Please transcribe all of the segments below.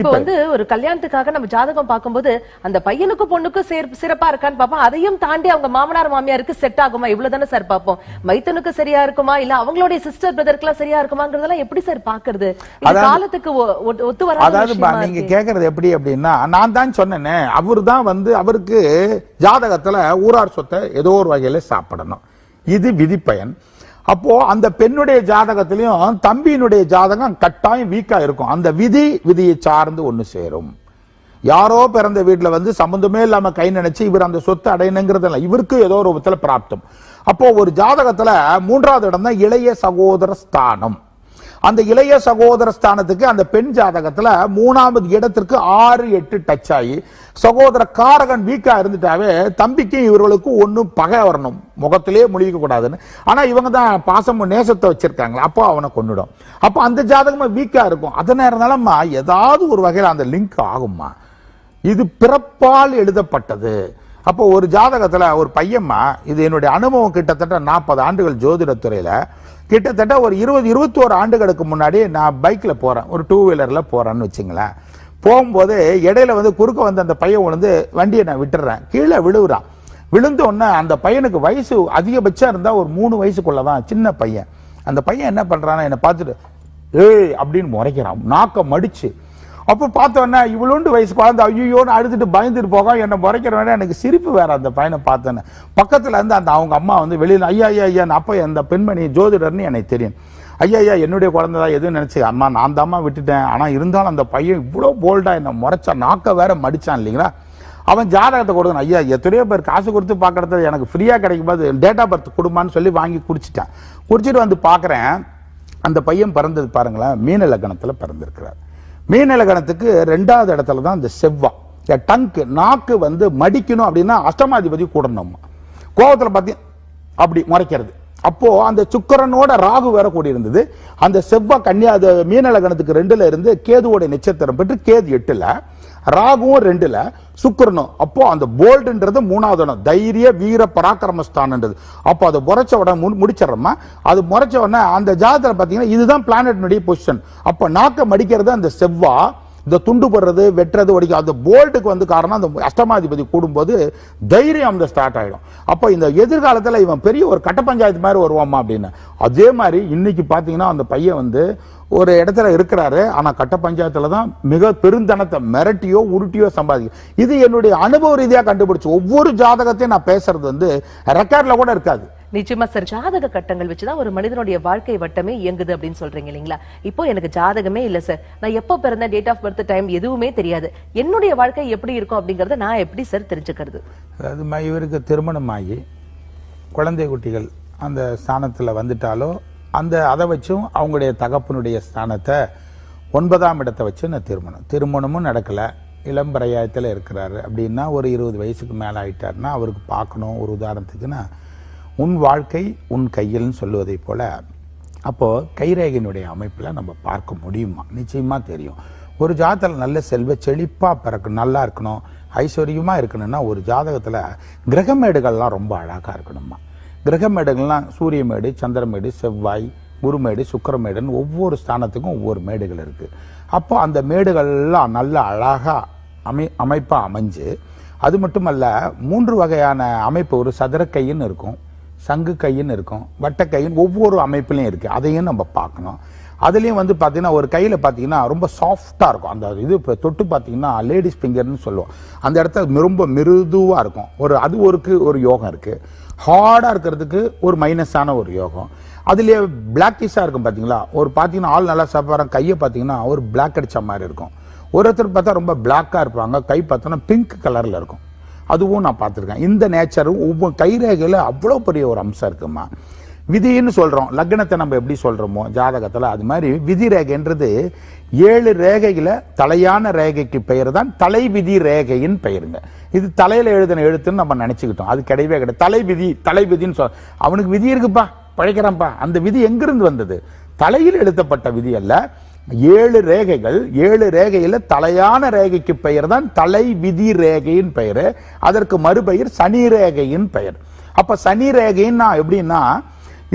இப்ப வந்து ஒரு கல்யாணத்துக்காக நம்ம ஜாதகம் பார்க்கும்போது அந்த பையனுக்கும் பொண்ணுக்கும் சிறப்பா இருக்கான்னு பார்ப்போம். அதையும் தாண்டி அவங்க மாமனார் மாமியாருக்கு செட் ஆகுமா? இவ்வளவுதானே சார் பார்ப்போம். மைத்தனுக்கு சரியா இருக்குமா? இல்ல அவங்களுடைய சிஸ்டர் பிரதருக்குலாம் சரியா இருக்குமாங்கிறதெல்லாம் எப்படி சார் பாக்குறது காலத்துக்கு ஒத்து வராத அதாவது நீங்க. கேக்குறது எப்படி அப்படின்னா நான் தான் சொன்னேனே அவர் தான் வந்து அவருக்கு ஜாதகத்துல ஊரார் சொத்தை ஏதோ ஒரு வகையில சாப்பிடணும். இது விதிப்பயன். அப்போ அந்த பெண்ணுடைய ஜாதகத்திலையும் தம்பியினுடைய ஜாதகம் கட்டாயம் வீக்கா இருக்கும். அந்த விதி விதியை சார்ந்து ஒன்று சேரும். யாரோ பிறந்த வீட்டில் வந்து சம்மந்தமே இல்லாம கை நினைச்சு இவர் அந்த சொத்து அடையணுங்கிறது இல்லை இவருக்கு ஏதோ ஒரு விதத்துல பிராப்தம். அப்போ ஒரு ஜாதகத்துல மூன்றாவது இடம் தான் இளைய சகோதர ஸ்தானம். அந்த இளைய சகோதர ஸ்தானத்துக்கு அந்த பெண் ஜாதகத்துல மூணாவது இடத்திற்கு ஆறு எட்டு டச் ஆகி சகோதர காரகன் வீக்கா இருந்துட்டாவே தம்பிக்கும் இவர்களுக்கும் ஒன்றும் பகை வரணும். முகத்திலே முழிக்க கூடாதுன்னு. ஆனா இவங்க தான் பாசம் நேசத்தை வச்சிருக்காங்களா அப்போ அவனை கொண்டுடும் அப்போ அந்த ஜாதகமா வீக்கா இருக்கும். அதனால இருந்தாலும்மா ஏதாவது ஒரு வகையில் அந்த லிங்க் ஆகும்மா. இது பிறப்பால் எழுதப்பட்டது. அப்போ ஒரு ஜாதகத்துல ஒரு பையம்மா இது என்னுடைய அனுபவம் கிட்டத்தட்ட நாற்பது ஆண்டுகள் ஜோதிடத்துறையில கிட்டத்தட்ட ஒரு இருபது இருபத்தோரு ஆண்டுகளுக்கு முன்னாடி நான் பைக்கில் போகிறேன் ஒரு டூ வீலரில் போகிறேன்னு வச்சுங்களேன். போகும்போது இடையில வந்து குறுக்க வந்து அந்த பையன் விழுந்து வண்டியை நான் விட்டுறேன். கீழே விழுவுறான். விழுந்த உடனே அந்த பையனுக்கு வயசு அதிகபட்சம் இருந்தால் ஒரு மூணு வயசுக்குள்ள தான் சின்ன பையன். அந்த பையன் என்ன பண்ணுறான்னு என்னை பார்த்துட்டு ஏய் அப்படின்னு முறைக்கிறான். நாக்க மடிச்சு. அப்போ பார்த்தோன்னே இவ்வளோண்டு வயசு குழந்தை ஐயோன்னு அழுதுட்டு பயந்துட்டு போக என்னை முறைக்கிறவனே எனக்கு சிரிப்பு வேற அந்த பையனை பார்த்தோன்னே. பக்கத்துல இருந்து அந்த அவங்க அம்மா வந்து வெளியில் ஐயா ஐயா ஐயா அப்போ அந்த பெண்மணி ஜோதிடர்னு எனக்கு தெரியும். ஐயா ஐயா என்னுடைய குழந்தை தான் எதுவும் நினச்சி அம்மா நான் தான் அம்மா விட்டுட்டேன். ஆனால் இருந்தாலும் அந்த பையன் இவ்வளோ போல்டாக என்னை முறைச்சா நாக்க வேற மடிச்சான் இல்லைங்களா? அவன் ஜாதகத்தை கொடுக்கணும். ஐயா எத்தனையோ பேர் காசு கொடுத்து பார்க்கறது எனக்கு ஃப்ரீயாக கிடைக்கும் போது டேட் ஆஃப் பர்த் கொடுமான்னு சொல்லி வாங்கி குடிச்சிட்டேன். குடிச்சிட்டு வந்து பார்க்குறேன் அந்த பையன் பிறந்தது பாருங்களேன் மீன லக்னத்தில் பிறந்திருக்கிறார். மீனலகணத்துக்கு ரெண்டாவது இடத்துல தான் இந்த செவ்வா. இந்த டங்கு நாக்கு வந்து மடிக்கணும் அப்படின்னா அஷ்டமாதிபதி கூடணும் கோபத்தில் பார்த்தீங்க அப்படி முறைக்கிறது. அப்போ அந்த சுக்கிரனோட ராகு வேற கூடி இருந்தது அந்த செவ்வாய் கன்னியா மீனலகணத்துக்கு ரெண்டுல இருந்து கேதுவோட நட்சத்திரம் பெற்று கேது எட்டுல ராகுவும் ரெண்டுல சுக்கரனும். அப்போ அந்த போல்டுன்றது மூணாவது இடம். தைரிய வீர பராக்கிரமஸ்தானன்றது. அப்போ அதை முறைச்ச உடனே மு- அது முறைச்ச உடனே அந்த ஜாதகத்தில் பார்த்தீங்கன்னா இதுதான் பிளானட்னுடைய பொசிஷன் அப்போ நாக்க மடிக்கிறது அந்த செவ்வா இந்த துண்டு போடுறது வெட்டுறது ஒடிக்க அந்த போல்ட்டுக்கு வந்து காரணம் அந்த அஷ்டமாதிபதி கூடும்போது தைரியம் அந்த ஸ்டார்ட் ஆகிடும் அப்போ இந்த எதிர்காலத்தில் இவன் பெரிய ஒரு கட்ட பஞ்சாயத்து மாதிரி வருவாமா அப்படின்னு. அதே மாதிரி இன்னைக்கு பார்த்தீங்கன்னா அந்த பையன் வந்து ஒரு இடத்துல இருக்கிறாரு. ஆனால் கட்ட பஞ்சாயத்தில் தான் மிக பெருந்தனத்தை மிரட்டியோ உருட்டியோ சம்பாதிக்கும் இது என்னுடைய அனுபவ ரீதியாக கண்டுபிடிச்சு ஒவ்வொரு ஜாதகத்தையும் நான் பேசுறது வந்து ரெக்கார்டில் கூட இருக்காது. நிச்சயமா சார் ஜாதக கட்டங்கள் வச்சுதான் ஒரு மனிதனுடைய வாழ்க்கை வட்டமே இயங்குது அப்படின்னு சொல்றீங்க இல்லைங்களா? இப்போ எனக்கு ஜாதகமே இல்ல சார். நான் எப்போ பிறந்த டேட் ஆஃப் பர்த் டைம் எதுவுமே தெரியாது. என்னுடைய வாழ்க்கை எப்படி இருக்கும் அப்படிங்கறத நான் எப்படி சார் தெரிஞ்சுக்கிறது? அதாவது இவருக்கு இவருக்கு திருமணமாகி குழந்தை குட்டிகள் அந்த ஸ்தானத்தில் வந்துட்டாலோ அந்த அதை வச்சும் அவங்களுடைய தகப்பனுடைய ஸ்தானத்தை ஒன்பதாம் இடத்தை வச்சு நான் திருமணம். திருமணமும் நடக்கலை. இளம் பிரயாயத்தில் இருக்கிறாரு. அப்படின்னா ஒரு இருபது வயசுக்கு மேலே ஆகிட்டாருன்னா அவருக்கு பார்க்கணும். ஒரு உதாரணத்துக்குன்னா உன் வாழ்க்கை உன் கையில்னு சொல்லுவதை போல அப்போது கைரேகையினுடைய அமைப்பில் நம்ம பார்க்க முடியுமா? நிச்சயமாக தெரியும். ஒரு ஜாதகத்தில் நல்ல செல்வ செழிப்பாக பிறக்கணும் நல்லா இருக்கணும் ஐஸ்வர்யமாக இருக்கணும்னா ஒரு ஜாதகத்தில் கிரகமேடுகள்லாம் ரொம்ப அழகாக இருக்கணுமா கிரகமேடுகள்லாம் சூரியமேடு சந்திரமேடு செவ்வாய் குருமேடு சுக்கிரமேடுன்னு ஒவ்வொரு ஸ்தானத்துக்கும் ஒவ்வொரு மேடுகள் இருக்குது அப்போ அந்த மேடுகள்லாம் நல்ல அழகாக அமை அமைப்பாக அமைஞ்சு அது மட்டுமல்ல மூன்று வகையான அமைப்பு ஒரு சதுர கைன்னு இருக்கும். சங்கு கைன்னு இருக்கும் வட்ட கைன்னு ஒவ்வொரு அமைப்புலையும் இருக்குது அதையும் நம்ம பார்க்கணும். அதுலேயும் வந்து பார்த்தீங்கன்னா ஒரு கையில் பார்த்தீங்கன்னா ரொம்ப சாஃப்டாக இருக்கும். அந்த இது இப்போ தொட்டு பார்த்தீங்கன்னா லேடிஸ் ஃபிங்கர்னு சொல்லுவோம். அந்த இடத்துல ரொம்ப மிருதுவாக இருக்கும். ஒரு அது ஒருக்கு ஒரு யோகம் இருக்குது ஹார்டாக இருக்கிறதுக்கு ஒரு மைனஸான ஒரு யோகம். அதுலேயே பிளாக்கிஷாக இருக்கும் பார்த்தீங்களா ஒரு பார்த்தீங்கன்னா ஆள் நல்லா சாப்பிட்றாங்க கையை பார்த்தீங்கன்னா ஒரு பிளாக் அடித்த மாதிரி இருக்கும். ஒருத்தர் பார்த்தா ரொம்ப பிளாக்காக இருப்பாங்க. கை பார்த்தோன்னா பிங்க் கலரில் இருக்கும். அதுவும் நான் பார்த்துருக்கேன். இந்த நேச்சரும் ஒவ்வொரு கைரேகையில் அவ்வளோ பெரிய ஒரு அம்சம் இருக்குமா? விதின்னு சொல்கிறோம் லக்னத்தை நம்ம எப்படி சொல்கிறோமோ ஜாதகத்தில் அது மாதிரி விதி ரேகைன்றது ஏழு ரேகையில் தலையான ரேகைக்கு பெயர் தான் தலை விதி ரேகையின் பெயருங்க. இது தலையில் எழுதின எழுத்துன்னு நம்ம நினச்சிக்கிட்டோம். அது கிடையவே கிடையாது. தலை விதி தலை விதின்னு சொல் அவனுக்கு விதி இருக்குப்பா பழைக்கிறான்ப்பா. அந்த விதி எங்கிருந்து வந்தது? தலையில் எழுதப்பட்ட விதி அல்ல. ஏழு ரேகைகள் ஏழு ரேகையில் தலையான ரேகைக்கு பெயர் தான் தலை விதி ரேகையின் பெயர். அதற்கு மறுபெயர் சனி ரேகையின் பெயர். அப்போ சனி ரேகைன்னா எப்படின்னா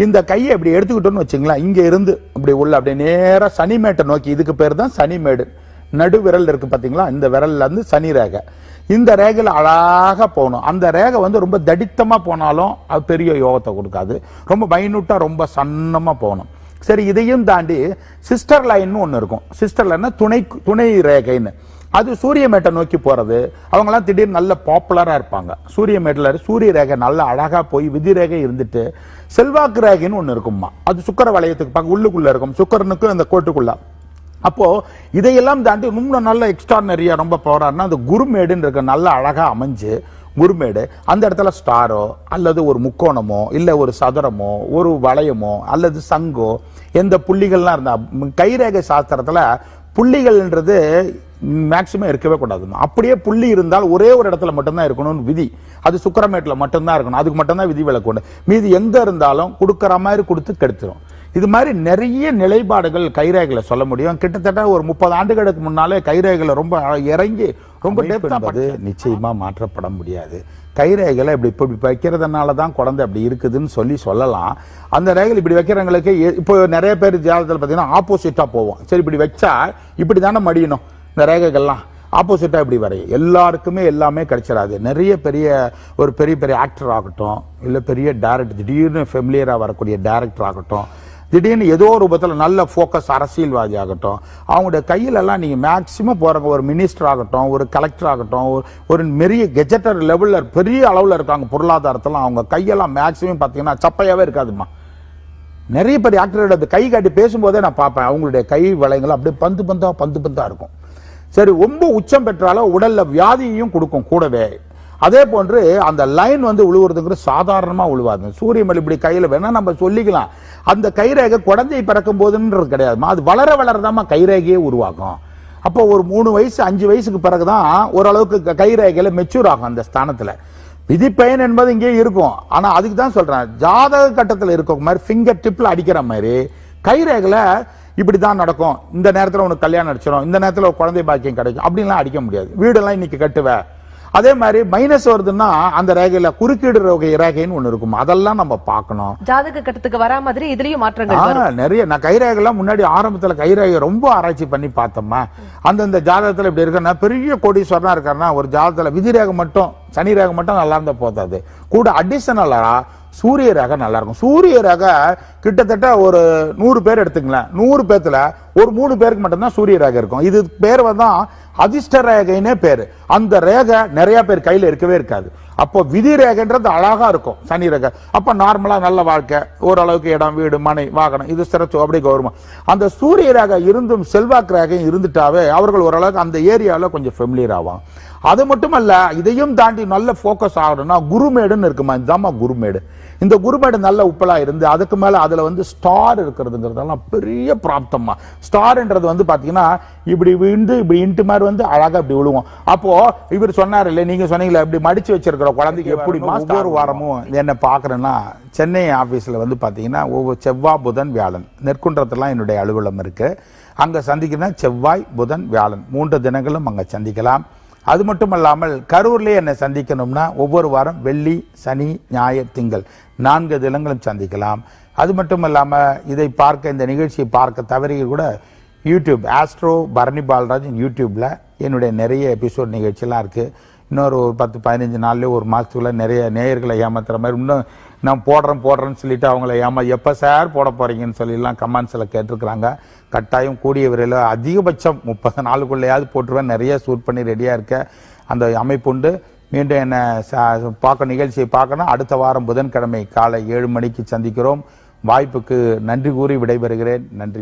இந்த கையை இப்படி எடுத்துக்கிட்டோன்னு வச்சுங்களேன் இங்கே இருந்து இப்படி உள்ள அப்படியே நேராக சனிமேட்டை நோக்கி இதுக்கு பேர் தான் சனிமேடு நடு விரல் இருக்குது பார்த்தீங்களா இந்த விரல்ல இருந்து சனி ரேகை. இந்த ரேகையில் அழகாக போகணும். அந்த ரேகை வந்து ரொம்ப தடித்தமாக போனாலும் அது பெரிய யோகத்தை கொடுக்காது. ரொம்ப பயனுட்டாக ரொம்ப சன்னமாக போகணும். சரி இதையும் தாண்டி சிஸ்டர் லைன் ஒன்று இருக்கும். சிஸ்டர் லைன்னா துணை துணை ரேகைன்னு. அது சூரிய மேட்டை நோக்கி போகிறது அவங்கெல்லாம் திடீர்னு நல்ல பாப்புலராக இருப்பாங்க. சூரிய மேட்டில் சூரிய ரேகை நல்ல அழகாக போய் விதி ரேகை இருந்துட்டு செல்வாக்கு ரேகைன்னு ஒன்று இருக்கும்மா. அது சுக்கர வளையத்துக்கு பார்க்க உள்ளுக்குள்ளே இருக்கும். சுக்கரனுக்கும் அந்த கோட்டுக்குள்ள. அப்போது இதையெல்லாம் தாண்டி இன்னும் நல்ல எக்ஸ்ட்ரானரியாக ரொம்ப போகிறாருன்னா அந்த குருமேடுன்னு இருக்க நல்ல அழகாக அமைஞ்சு குருமேடு அந்த இடத்துல ஸ்டாரோ அல்லது ஒரு முக்கோணமோ இல்லை ஒரு சதுரமோ ஒரு வளையமோ அல்லது சங்கோ எந்த புள்ளிகள்லாம் இருந்தால் கைரேகை சாஸ்திரத்தில் புள்ளிகள்ன்றது மேக்சிமம் இருக்கவே கூடாது. அப்படியே புள்ளி இருந்தால் ஒரே ஒரு இடத்துல மட்டும்தான் இருக்கணும்னு விதி. அது சுக்கரமேட்டில் மட்டும்தான் இருக்கணும். அதுக்கு மட்டும்தான் விதி விளக்கு உண்டு. மீதி எங்கே இருந்தாலும் கொடுக்குற மாதிரி கொடுத்து கெடுத்துரும். இது மாதிரி நிறைய நிலைப்பாடுகள் கைரேகையில சொல்ல முடியும். கிட்டத்தட்ட ஒரு முப்பது ஆண்டுகளுக்கு முன்னாலே கைரேகையில ரொம்ப இறங்கி ரொம்ப டெப்த் நிச்சயமா மாற்றப்பட முடியாது. கைரேகைகளை இப்படி இப்படி வைக்கிறதுனால தான் குழந்தை அப்படி இருக்குதுன்னு சொல்லி சொல்லலாம். அந்த ரேகையில் இப்படி வைக்கிறவங்களுக்கு இப்போ நிறைய பேர் ஜாதகத்தில் பார்த்தீங்கன்னா ஆப்போசிட்டா போவோம். சரி இப்படி வச்சா இப்படி தானே மடியணும் இந்த ரேகைகள்லாம். ஆப்போசிட்டா இப்படி வரையும். எல்லாருக்குமே எல்லாமே கிடைச்சிடாது நிறைய பெரிய ஒரு பெரிய பெரிய ஆக்டர் ஆகட்டும் இல்ல பெரிய டேரக்டர் திடீர்னு ஃபெமிலியரா வரக்கூடிய டேரக்டர் ஆகட்டும் திடீர்னு ஏதோ ஒரு ரூபத்தில் நல்ல ஃபோக்கஸ் அரசியல்வாதி ஆகட்டும் அவங்களுடைய கையிலெல்லாம் நீங்கள் மேக்சிமம் போறவங்க ஒரு மினிஸ்டர் ஆகட்டும் ஒரு கலெக்டர் ஆகட்டும் ஒரு- ஒரு பெரிய கெஜெட்டர் லெவலில் பெரிய அளவில் இருக்காங்க பொருளாதாரத்தில் அவங்க கையெல்லாம் மேக்சிமம் பார்த்தீங்கன்னா சப்பையாகவே இருக்காதுமா நிறைய பேர் ஆக்டரோட கை காட்டி பேசும்போதே நான் பார்ப்பேன். அவங்களுடைய கை வளையங்கள் அப்படியே பந்து பந்தாக பந்து பந்தாக இருக்கும். சரி ரொம்ப உச்சம் பெற்றாலும் உடலில் வியாதியையும் கொடுக்கும் கூடவே. அதே போன்று அந்த லைன் வந்து உழுவுறதுங்கிற சாதாரணமாக உழுவாது. சூரியமல் இப்படி கையில் வேணால் நம்ம சொல்லிக்கலாம். அந்த கைரேகை குழந்தை பிறக்கும் போதுன்றது கிடையாதுமா அது வளர வளரதாமா கைரேகையே உருவாகும். அப்போ ஒரு மூணு வயசு அஞ்சு வயசுக்கு பிறகு தான் ஓரளவுக்கு கைரேகையில் மெச்சூர் ஆகும் அந்த ஸ்தானத்துல. விதிப்பயன் என்பது இங்கே இருக்கும். ஆனால் அதுக்கு தான் சொல்கிறேன் ஜாதக கட்டத்தில் இருக்க மாதிரி ஃபிங்கர் டிப்பில் அடிக்கிற மாதிரி கைரேகையில் இப்படி தான் நடக்கும். இந்த நேரத்தில் உனக்கு கல்யாணம் அடிச்சிடும் இந்த நேரத்தில் ஒரு குழந்தை பாக்கியம் கிடைக்கும். அப்படின்லாம் அடிக்க முடியாது. வீடெல்லாம் இன்னைக்கு கட்டுவ. அதே மாதிரி மைனஸ் வருதுன்னா அந்த ரேகையில குறுக்கீடு ரேகை ரேகைன்னு ஒண்ணு இருக்கும். அதெல்லாம் நம்ம பார்க்கணும். ஜாதக கட்டத்துக்கு வரா மாதிரி இதுலயும் மாற்றங்கள் நிறைய. நான் கைரேகைலாம் முன்னாடி ஆரம்பத்துல கைரேகை ரொம்ப ஆராய்ச்சி பண்ணி பார்த்தோம்மா. அந்தந்த ஜாதகத்துல இப்படி இருக்குன்னா பெரிய கோடீஸ்வரனா இருக்காருன்னா ஒரு ஜாதகத்துல விதி ரேகை மட்டும் சனி ரேகை மட்டும் நல்லா இருந்தா போதாது. கூட அடிஷனலா சூரிய ரக நல்லா இருக்கும் சூரிய ரக கிட்டத்தட்ட ஒரு நூறு பேர் எடுத்துக்கலாம் நூறு பேர்த்தில் ஒரு மூணு பேருக்கு மட்டும்தான் சூரிய ரேகை இருக்கும். இது பேர் தான் அதிர்ஷ்ட ரேகைன்னே பேர். அந்த ரேகை நிறைய பேர் கையில் இருக்கவே இருக்காது. அப்போ விதி ரேகைன்றது அழகா இருக்கும் சனி ரேகை. அப்போ நார்மலாக நல்ல வாழ்க்கை ஓரளவுக்கு இடம் வீடு மனை வாகனம் இது சிறச்சு அப்படி கௌரவம். அந்த சூரிய ரேகை இருந்தும் செல்வாக்கு ரேகையும் இருந்துட்டாவே அவர்கள் ஓரளவுக்கு அந்த ஏரியாவில் கொஞ்சம் ஃபெமிலியர் ஆவாங்க. அது மட்டுமல்ல இதையும் தாண்டி நல்ல ஃபோக்கஸ் ஆகணும்னா குருமேடுன்னு இருக்குமா? இதுதாம்மா குருமேடு. இந்த குருமேடு நல்ல உப்பலா இருந்து அதுக்கு மேல அதுல வந்து ஸ்டார் இருக்கிறதுங்கிறதெல்லாம் பெரிய பிராப்தம்மா. ஸ்டார்ன்றது வந்து பாத்தீங்கன்னா இப்படி விழுந்து இப்படி இன்ட்டு மாதிரி வந்து அழகா இப்படி விழுவோம். அப்போ இவர் சொன்னார் இல்ல நீங்க சொன்னீங்களே இப்படி மடிச்சு வச்சிருக்கிற குழந்தைக்கு எப்படி ஒவ்வொரு வாரமும் என்ன பாக்குறேன்னா சென்னை ஆபீஸ்ல வந்து பாத்தீங்கன்னா ஒவ்வொரு செவ்வாய் புதன் வியாழன். நெற்குன்றத்துலாம் என்னுடைய அலுவலகம் இருக்கு. அங்க சந்திக்கணும் செவ்வாய் புதன் வியாழன். மூன்று தினங்களும் அங்க சந்திக்கலாம். அது மட்டுமல்லாமல் கரூர்லேயே என்னை சந்திக்கணும்னா ஒவ்வொரு வாரம் வெள்ளி சனி ஞாயிறு திங்கள் நான்கு தினங்களும் சந்திக்கலாம். அது மட்டும் இல்லாமல் இதை பார்க்க இந்த நிகழ்ச்சியை பார்க்க தவறி கூட யூடியூப் ஆஸ்ட்ரோ பரணி பாலராஜன் யூடியூப்பில் என்னுடைய நிறைய எபிசோட் நிகழ்ச்சியெலாம் இருக்குது இன்னொரு ஒரு பத்து பதினஞ்சு நாள்லேயே ஒரு மாதத்துக்குள்ளே நிறைய நேயர்களை ஏமாத்துற மாதிரி இன்னும் நான் போடுறேன் போடுறேன்னு சொல்லிட்டு அவங்கள ஏமா எப்போ சார் போட போகிறீங்கன்னு சொல்லிலாம் கமெண்ட்ஸில் கேட்டிருக்கிறாங்க. கட்டாயம் கூடிய விரைவில் அதிகபட்சம் முப்பது நாளுக்குள்ளேயாவது போட்டுருவேன். நிறைய ஷூட் பண்ணி ரெடியாக இருக்க அந்த அமைப்பு உண்டு. மீண்டும் என்னை பார்க்க நிகழ்ச்சியை பார்க்கணும். அடுத்த வாரம் புதன்கிழமை காலை ஏழு மணிக்கு சந்திக்கிறோம். வாய்ப்புக்கு நன்றி கூறி விடைபெறுகிறேன். நன்றி.